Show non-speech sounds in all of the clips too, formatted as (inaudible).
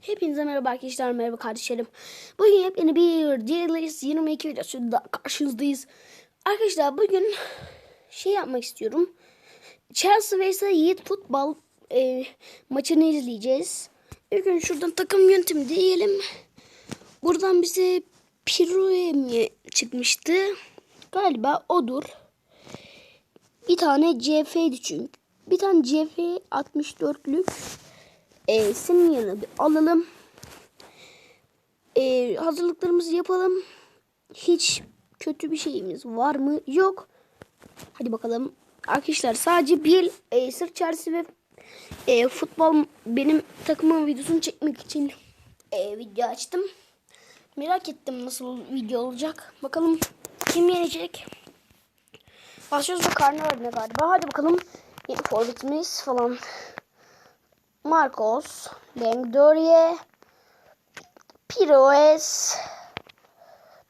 Hepinize merhaba arkadaşlar, merhaba kardeşlerim. Bugün yepyeni bir Dearlist 22 videosunda karşınızdayız. Arkadaşlar bugün şey yapmak istiyorum. Chelsea vs Yiğit futbol e, maçını izleyeceğiz. İlk önce şuradan takım yöntemi diyelim. Buradan bize Piroe mi çıkmıştı? Galiba odur. Bir tane CF'di çünkü. Bir tane CF 64'lük e, senin yanına bir alalım. E, hazırlıklarımızı yapalım. Hiç kötü bir şeyimiz var mı? Yok. Hadi bakalım. Arkadaşlar sadece bir e, sırf Chelsea ve e, futbol benim takımın videosunu çekmek için e, video açtım. Merak ettim nasıl video olacak. Bakalım kim yenecek. Başlıyoruz da karnı ördüğüne galiba. Hadi bakalım. Yeni forvetimiz falan. Marcos, Lengdorie, Piroes,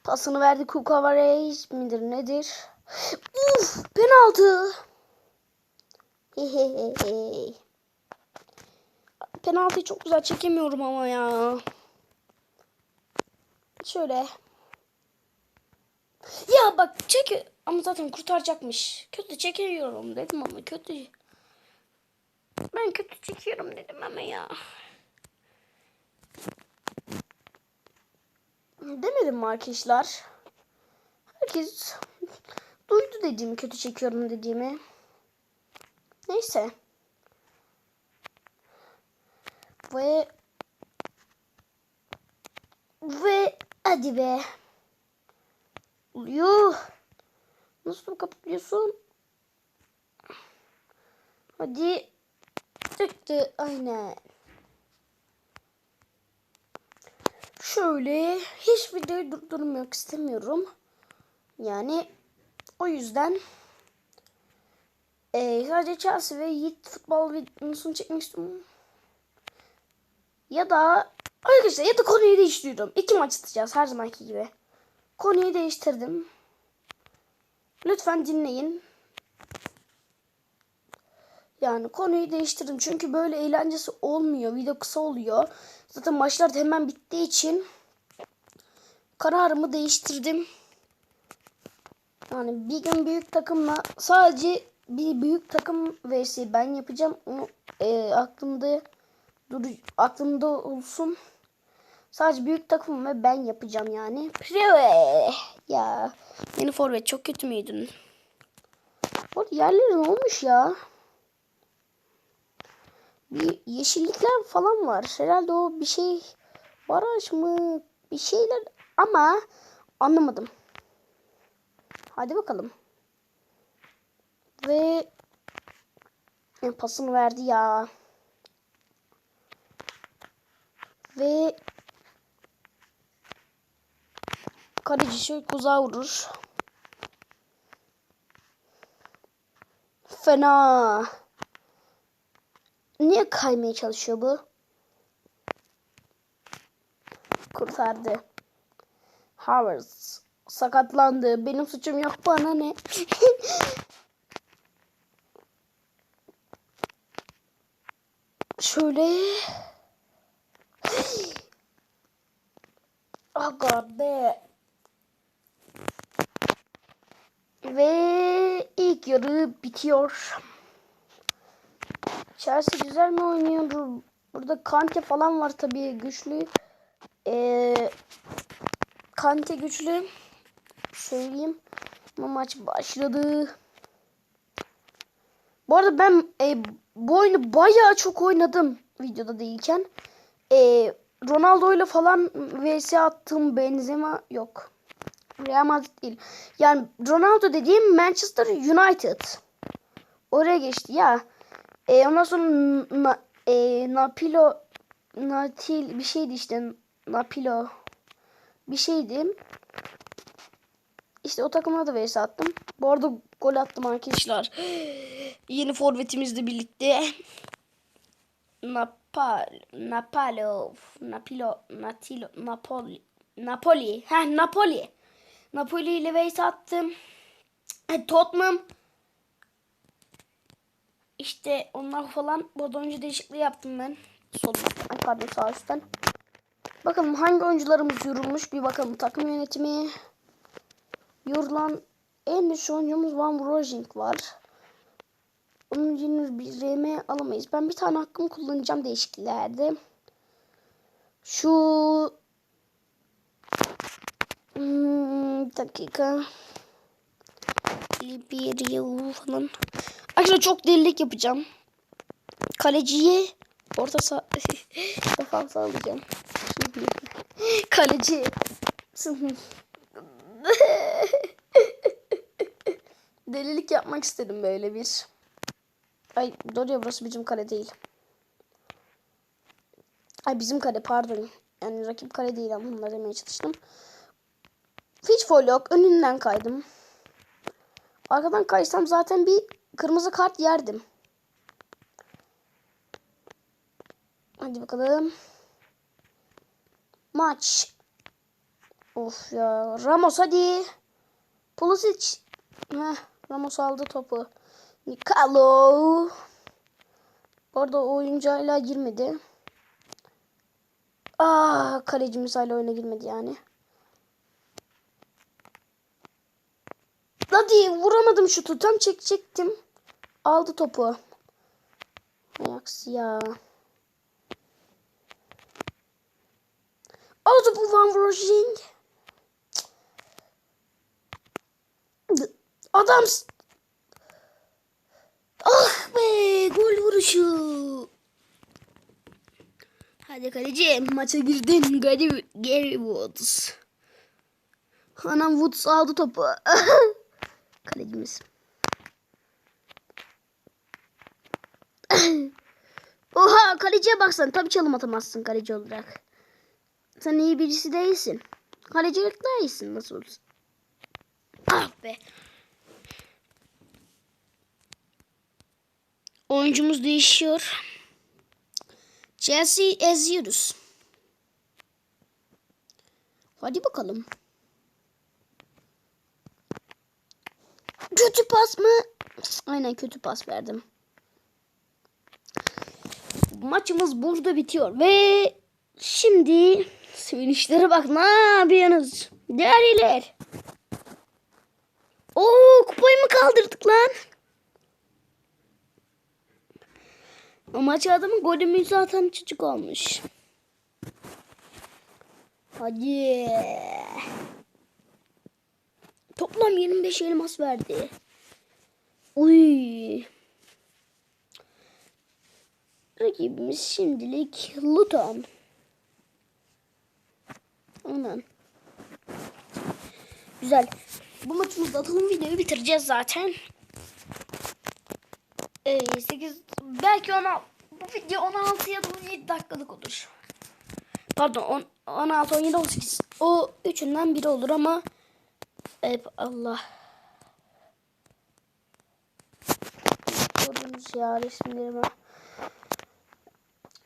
pasını verdi Kukavarez midir nedir? Uf penaltı. Hehehe. Penaltıyı çok güzel çekemiyorum ama ya. Şöyle. Ya bak çek ama zaten kurtaracakmış. Kötü çekemiyorum dedim ama kötü. Ben kötü çekiyorum dedim ama ya. Demedim mi arkadaşlar? Herkes duydu dediğimi, kötü çekiyorum dediğimi. Neyse. Ve ve hadi be. Yuh. Nasıl kapatıyorsun? Hadi. Çıktı aynen. Şöyle hiç videoyu durdurmak istemiyorum. Yani o yüzden e, sadece Chelsea ve Yiğit futbol videosunu çekmek istiyorum. Ya da arkadaşlar ya da konuyu değiştiriyorum. İki maç atacağız her zamanki gibi. Konuyu değiştirdim. Lütfen dinleyin. Yani konuyu değiştirdim. Çünkü böyle eğlencesi olmuyor. Video kısa oluyor. Zaten maçlar da hemen bittiği için kararımı değiştirdim. Yani bir gün büyük takımla sadece bir büyük takım vs ben yapacağım. Onu e, aklımda dur aklımda olsun. Sadece büyük takım ve ben yapacağım yani. Prive. Ya yeni forvet çok kötü müydün? Bu arada yerleri ne olmuş ya? Bir yeşillikler falan var. Herhalde o bir şey baraj mı? Bir şeyler ama anlamadım. Hadi bakalım. Ve pasını verdi ya. Ve kaleci şöyle kuzağa vurur. Fena. Niye kaymaya çalışıyor bu? Kurtardı. Havertz sakatlandı. Benim suçum yok bana ne? (laughs) Şöyle. (gasps) Aga be. Ve ilk yarı bitiyor. Chelsea güzel mi oynuyor? Burada Kante falan var tabii güçlü. Ee, Kante güçlü. Söyleyeyim. Ama maç başladı. Bu arada ben e, bu oyunu bayağı çok oynadım videoda değilken. E, Ronaldo ile falan vs attığım Benzema yok. Real Madrid değil. Yani Ronaldo dediğim Manchester United. Oraya geçti ya. E, ondan sonra na, e, Napilo Natil bir şeydi işte Napilo bir şeydi. İşte o takımına da vs attım. Bu arada gol attım arkadaşlar. (gasps) Yeni forvetimizle birlikte. Napal, Napalo, Napilo, Natilo, Napoli, Napoli, ha Napoli. Napoli ile vs attım. Tottenham. İşte onlar falan. Bu arada oyuncu değişikliği yaptım ben. sol pardon sağ üstten. Bakalım hangi oyuncularımız yorulmuş bir bakalım. Takım yönetimi. Yorulan en düşük oyuncumuz Van Rojing var. Onun yerine bir RM alamayız. Ben bir tane hakkımı kullanacağım değişikliklerde. Şu Hmm, dakika. Yıl falan. Arkadaşlar çok delilik yapacağım. Kaleciye orta saha (laughs) defans alacağım. (laughs) Kaleci. (laughs) delilik yapmak istedim böyle bir. Ay doğru ya burası bizim kale değil. Ay bizim kale pardon. Yani rakip kale değil ama bunları demeye çalıştım. Hiç foul yok. Önünden kaydım. Arkadan kaysam zaten bir kırmızı kart yerdim. Hadi bakalım. Maç. Of ya. Ramos hadi. Pulisic. Heh, Ramos aldı topu. Nikalo. Bu arada o oyuncu hala girmedi. Aa, kalecimiz hala oyuna girmedi yani. Hadi vuramadım şutu. Tam çekecektim. Aldı topu. Ajax ya. Aldı bu Van Rojing. Adam Ah be gol vuruşu. Hadi kaleci maça girdin Gary, Gary Woods. Anam Woods aldı topu. (laughs) Kalecimiz. (coughs) Oha kaleciye baksan tabii çalım atamazsın kaleci olarak. Sen iyi birisi değilsin. Kalecilik daha iyisin nasıl olsa. Ah be. Oyuncumuz değişiyor. Chelsea eziyoruz. Hadi bakalım. Kötü pas mı? Aynen kötü pas verdim. Maçımız burada bitiyor ve şimdi sevinçlere bak ne yapıyorsunuz? Değerliler. Oo kupayı mı kaldırdık lan? O maç adamın golümü zaten çocuk olmuş. Hadi. Toplam 25 elmas verdi. Uy. Rakibimiz şimdilik Luton. Anan. Güzel. Bu maçımızda atalım videoyu bitireceğiz zaten. Ee, 8 belki 16 bu video 16 ya da 17 dakikalık olur. Pardon 10, 16 17 18 o üçünden biri olur ama hep Allah. Gördünüz ya resimlerimi.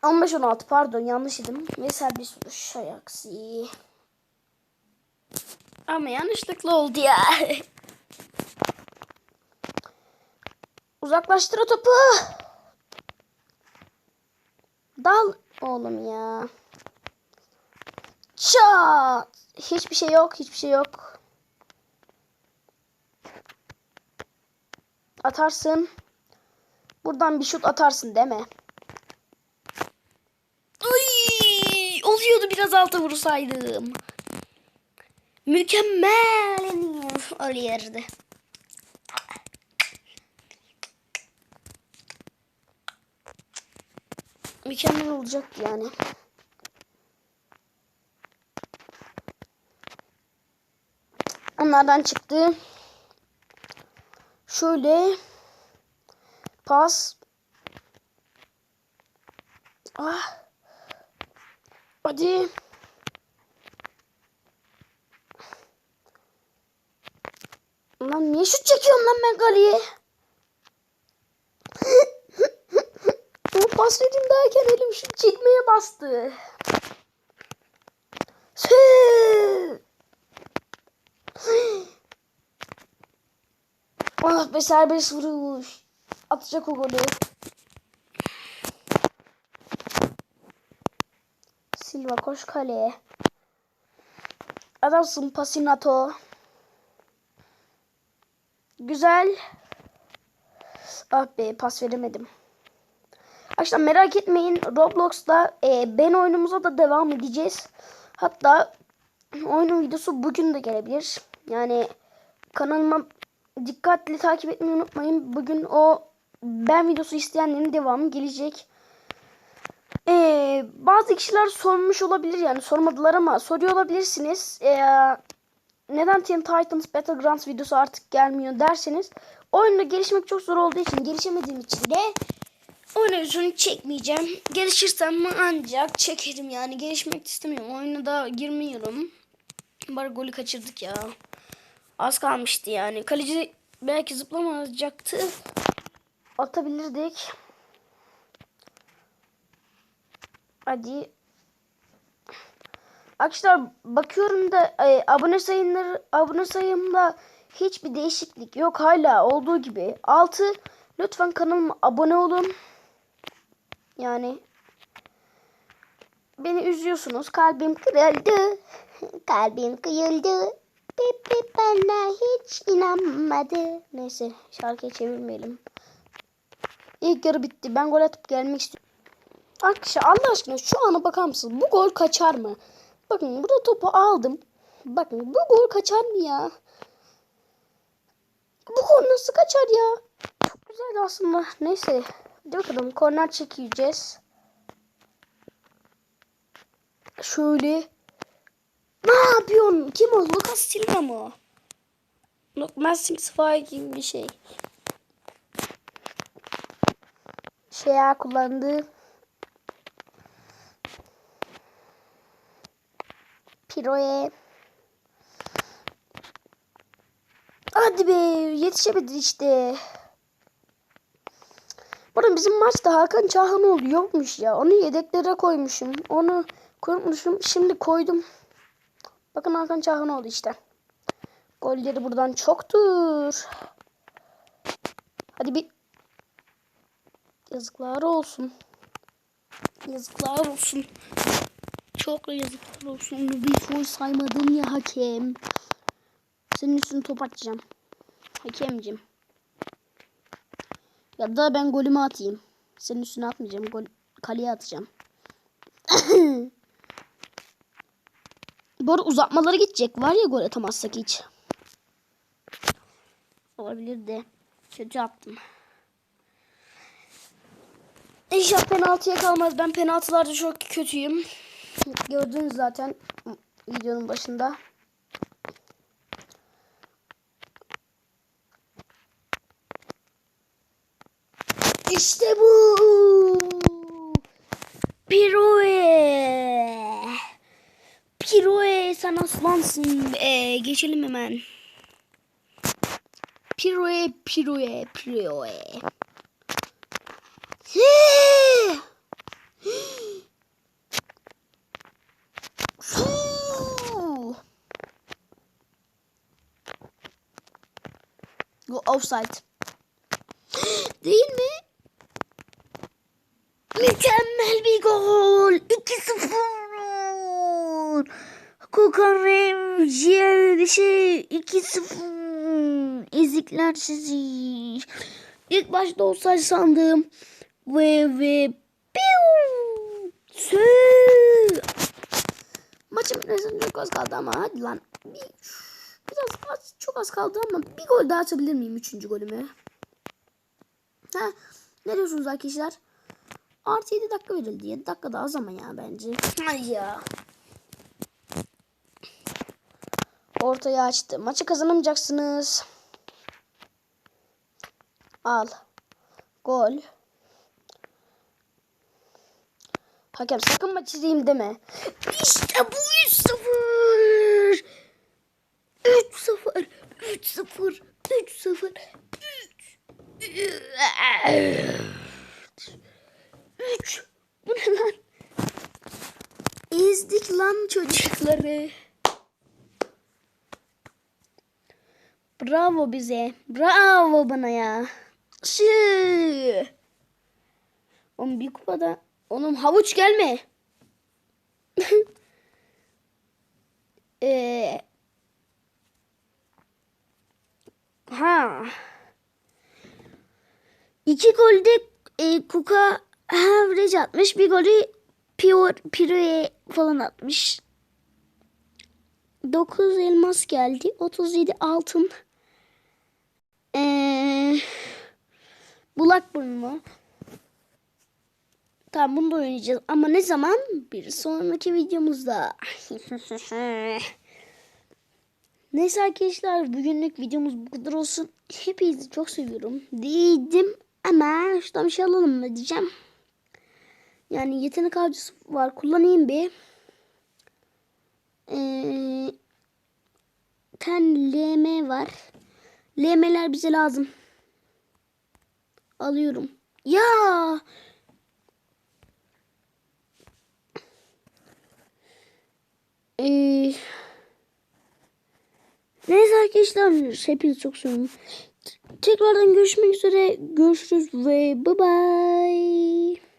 15 16 pardon yanlış idim. Ve serbest vuruş ayaksi. Ama yanlışlıkla oldu ya. (laughs) Uzaklaştır o topu. Dal oğlum ya. Çat. Hiçbir şey yok. Hiçbir şey yok. Atarsın. Buradan bir şut atarsın deme. Uy, oluyordu biraz alta vursaydım. Mükemmel oluyordu. Mükemmel olacaktı yani. Onlardan çıktı. Şöyle pas. Ah. Hadi. Lan niye şut çekiyorum lan ben kaleye? (laughs) Bu pas dedim derken elim şut çekmeye bastı. Ah be serbest vuruş. Atacak o golü. Silva koş kaleye. Adamsın Pasinato. Güzel. Ah be pas veremedim. Arkadaşlar merak etmeyin Roblox'ta e, ben oyunumuza da devam edeceğiz. Hatta oyunun videosu bugün de gelebilir. Yani kanalıma dikkatli takip etmeyi unutmayın. Bugün o ben videosu isteyenlerin devamı gelecek. Ee, bazı kişiler sormuş olabilir yani sormadılar ama soruyor olabilirsiniz. Ee, neden Teen Titans Battlegrounds videosu artık gelmiyor derseniz oyunda gelişmek çok zor olduğu için gelişemediğim için de oyun videosunu çekmeyeceğim. Gelişirsem ancak çekerim yani gelişmek istemiyorum. Oyuna da girmiyorum. Bari golü kaçırdık ya. Az kalmıştı yani. Kaleci belki zıplamayacaktı. Atabilirdik. Hadi. Arkadaşlar bakıyorum da e, abone sayımları abone sayımda hiçbir değişiklik yok hala olduğu gibi. 6 lütfen kanalıma abone olun. Yani beni üzüyorsunuz. Kalbim kırıldı. (laughs) Kalbim kıyıldı. Pepe bana hiç inanmadı. Neyse şarkıyı çevirmeyelim. İlk yarı bitti. Ben gol atıp gelmek istiyorum. Arkadaşlar Allah aşkına şu ana bakar mısınız? Bu gol kaçar mı? Bakın burada topu aldım. Bakın bu gol kaçar mı ya? Bu gol nasıl kaçar ya? Çok güzel aslında. Neyse. Hadi bakalım korner çekeceğiz. Şöyle. Ne yapıyorsun? Kim o? Lucas Silva mı? o? Lucas Silva gibi bir şey. Şea kullandı. Piroe. Hadi be yetişemedi işte. Burada bizim maçta Hakan Çahanoğlu yokmuş ya. Onu yedeklere koymuşum. Onu koymuşum. Şimdi koydum. Bakın Hakan Çahanoğlu işte. Golleri buradan çoktur. Hadi bir yazıklar olsun. Yazıklar olsun. Çok yazıklar olsun. Bir foul saymadım ya hakem. Senin üstüne top atacağım. Hakemcim. Ya da ben golümü atayım. Senin üstüne atmayacağım. Gol kaleye atacağım. (laughs) Bu arada uzatmaları gidecek. Var ya gol atamazsak hiç. Olabilir de. Kötü attım. İnşallah penaltıya kalmaz. Ben penaltılarda çok kötüyüm. Gördünüz zaten videonun başında. İşte bu. Piroe. Piroe sen aslansın. Ee, geçelim hemen. Piroe, piroe, piroe. Bu offside. Değil mi? Mükemmel bir gol. 2-0. Kokan Remzi'ye şey 2-0. Ezikler sizi. İlk başta offside sandım. Ve ve piu. Maçın bitmesine çok az kaldı ama hadi lan. Bir, biraz az, çok az kaldı ama bir gol daha atabilir miyim üçüncü golümü? Ha, ne diyorsunuz arkadaşlar? Artı 7 dakika verildi. 7 dakika da az ama ya bence. Ay ya. Ortaya açtı. Maçı kazanamayacaksınız. Al. Gol. Hakem sakın maç izleyeyim deme. İşte bu 3-0. 3-0. 3-0. 3-0. 3. 3. Bu ne lan? Ezdik lan çocukları. Bravo bize. Bravo bana ya. Şıı. Oğlum bir kupada. Oğlum havuç gelme. (laughs) ee, ha. İki golde e, Kuka average atmış. Bir golü Pior, Piro'ya falan atmış. 9 elmas geldi. 37 altın. Ee, Blackburn mu? Tamam bunu da oynayacağız. Ama ne zaman? Bir sonraki videomuzda. (laughs) Neyse arkadaşlar bugünlük videomuz bu kadar olsun. Hepinizi çok seviyorum. Dedim ama şuradan bir şey alalım mı diyeceğim. Yani yetenek avcısı var. Kullanayım bir. Ee, ten LM var. LM'ler bize lazım. Alıyorum. Ya Ee, neyse arkadaşlar hepinizi çok seviyorum. Tekrardan görüşmek üzere. Görüşürüz ve bye bye.